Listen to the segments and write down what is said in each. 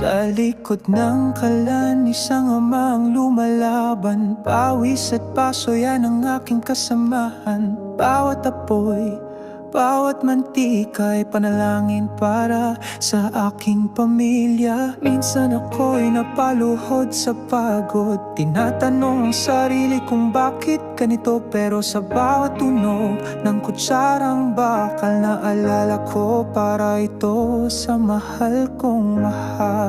Sa likod ng kalan, isang amang lumalaban Pawis at paso yan ang aking kasamahan. Bawat apoy, bawat mantika ay panalangin para sa aking pamilya. Minsan ako'y napaluhod sa pagod Tinatanong ang sarili kung bakit ganito. Pero sa bawat tunog ng kutsarang bakal Naalala ko para ito sa mahal kong mahal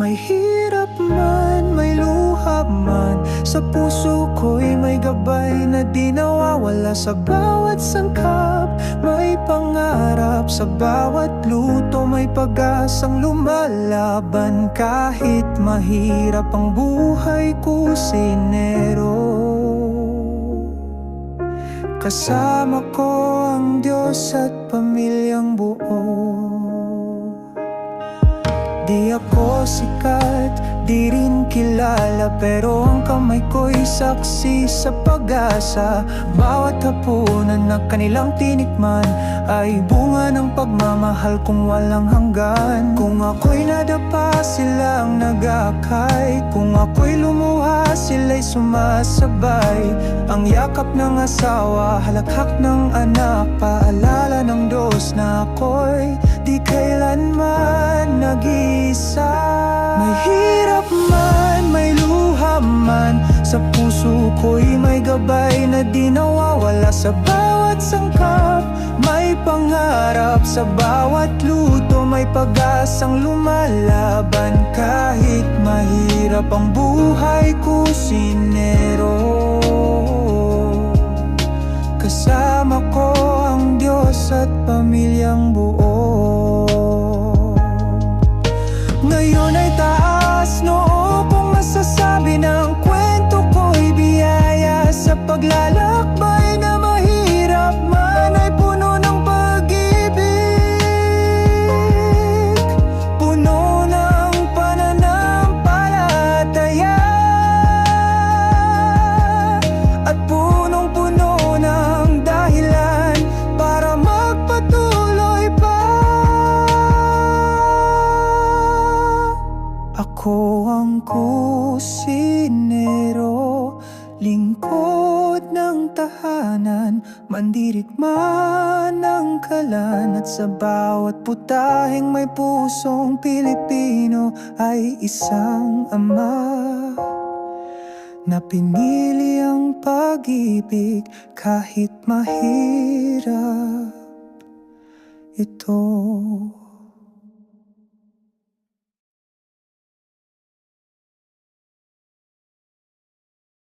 may hirap man, may luha man. Sa puso ko'y may gabay na di nawawala. Sa bawat sangkap, may pangarap. Sa bawat luto, may pag-asang lumalaban. Kahit mahirap ang buhay kusinero Kasama ko ang Diyos at pamilyang buo Di ako sikat, di rin kilala Pero ang kamay ko'y saksi sa pag-asa. Bawat hapunan na kanilang tinikman Ay bunga ng pagmamahal kung walang hanggan. Kung ako'y nadapa silang nagakay Kung ako'y lumuha sila'y sumasabay. Ang yakap ng asawa, halakhak ng anak Paalala ng Diyos na ako'y di kailanman nag-iisa May hirap man, may luha man. Sa puso ko'y may gabay na di nawawala. Sa bawat sangkap, may pangarap. Sa bawat luto, may pag-asang lumalaban. Kahit mahirap ang buhay kusinero Kasama ko ang Diyos at pamilyang buo kusinero Lingkod ng tahanan Mandirigma ng kalan At sa bawat putahing may pusong Pilipino Ay isang ama na pinili ang pag-ibig kahit mahirap ito.